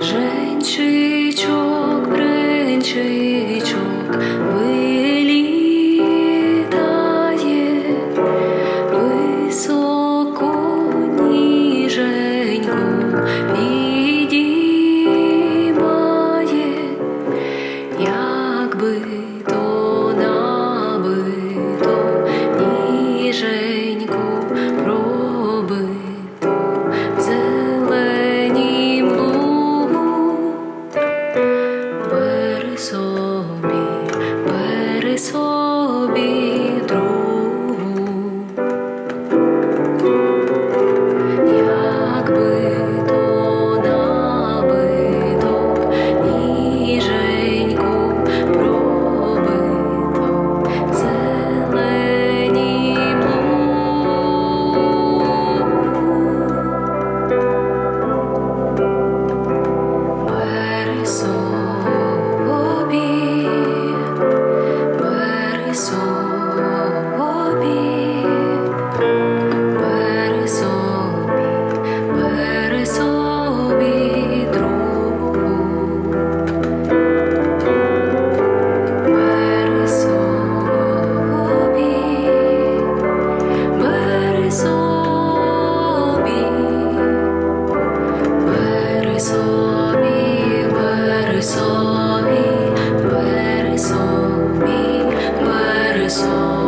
Женчичок, бринчий. собі, бери собі. собі, бери собі, бери собі, бери собі.